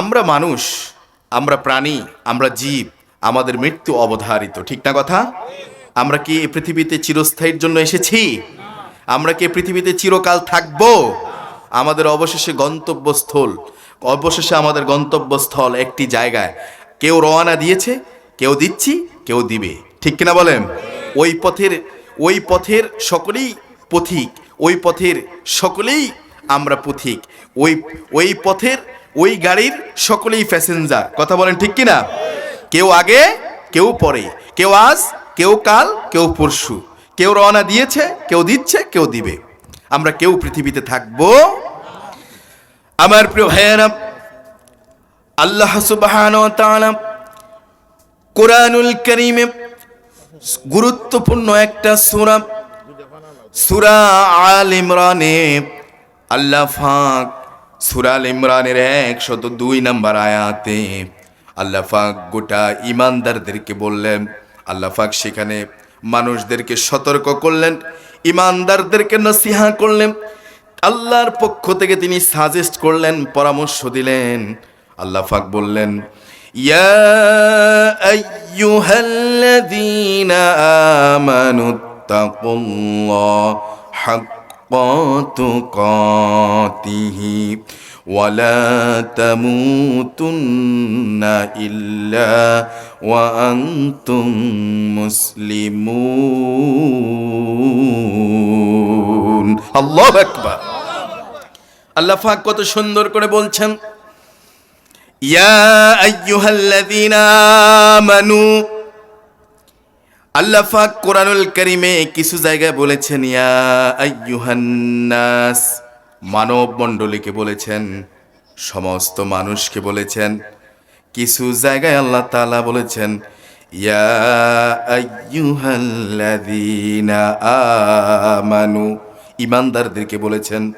আমরা মানুষ, আমরা প্রাণী, আমরা জীব, আমাদের মৃত্যু অবধারিত, ঠিক না কথা? আমরা কি এই পৃথিবীতে চিরস্থায়ীর জন্য এসেছি? আমরা কি পৃথিবীতে চিরকাল থাকব? আমাদের অবশেষে গন্তব্যস্থল, অবশেষে আমাদের গন্তব্যস্থল একটি জায়গায়। কেউ রওনা দিয়েছে, কেউ দিচ্ছি, কেউ দিবে, ঠিক কিনা বলেন? ওই পথের ওই পথের সকলেই পথিক, ওই পথের সকলেই আমরা পথিক, ওই ওই পথের ওই গাড়ির সকলেই প্যাসেঞ্জার কথা বলেন ঠিক কিনা? কেউ আগে, কেউ পরে। কেউ আজ, কেউ কাল, কেউ পরশু। কেউ রওনা দিয়েছে, কেউ দিচ্ছে, কেউ দিবে। আমরা কেউ পৃথিবীতে থাকব? আমার প্রিয় ভাইয়েরা, আল্লাহ তাআলা কোরআনুল করিমে গুরুত্বপূর্ণ একটা সূরা সূরা আল ইমরানে আল্লাহ ফাক সূরা আল ইমরানের একশত দুই নম্বর আয়াতে আল্লাহ ফাক গোটা ইমানদারদেরকে বললেন, আল্লাহ ফাক সেখানে মানুষদেরকে সতর্ক করলেন, ইমানদারদেরকে নসিহা করলেন, আল্লাহর পক্ষ থেকে তিনি সাজেস্ট করলেন, পরামর্শ দিলেন। আল্লাহ ফাক বললেন, ইয়া আইয়ুহাল্লাযীনা আমানু, তাকুল্লাহ ওয়ালা তামুতুন্না ইল্লা ওয়া আনতুম মুসলিমুন। আল্লাহু আল্লাহ পাক কত সুন্দর করে বলছেন, ইয়া আইয়ুহাল্লাযীনা আমানু আল্লাহ পাক কোরআনুল কারীমে কিছু জায়গায় বলেছেন, ইয়া আইয়ুহান্নাস। মানব মণ্ডলীকে বলেছেন, সমস্ত মানুষকে বলেছেন। কিছু জায়গায় আল্লাহ তাআলা বলেছেন, ইয়া আইয়ুহাল্লাযীনা আমানু। ইমানদারদেরকে বলেছেন,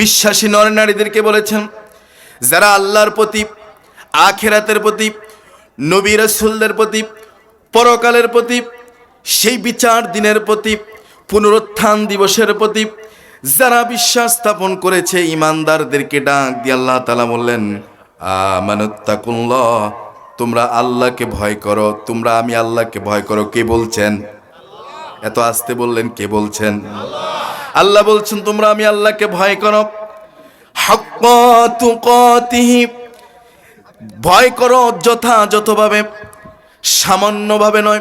বিশ্বাসী নর নারীদেরকে বলেছেন, যারা আল্লাহর প্রতি, আখেরাতের প্রতি, নবী রাসূলদের প্রতি পরকালের প্রতি, সেই বিচার দিনের প্রতি, পুনরুত্থান দিবসের প্রতি যারা বিশ্বাস স্থাপন করেছে, ইমানদারদেরকে ডাক দিয়ে আল্লাহ তালা বললেন, আমানুত্তাকুল্লাহ, তোমরা আল্লাহকে ভয় করো, তোমরা আমি আল্লাহকে ভয় করো। কে বলছেন? এত আসতে বললেন, কে বলছেন? আল্লাহ বলছেন, তোমরা আমি আল্লাহকে ভয় করো। তুকাতিহি, ভয় করো যথাযথভাবে। সামান্যভাবে নয়।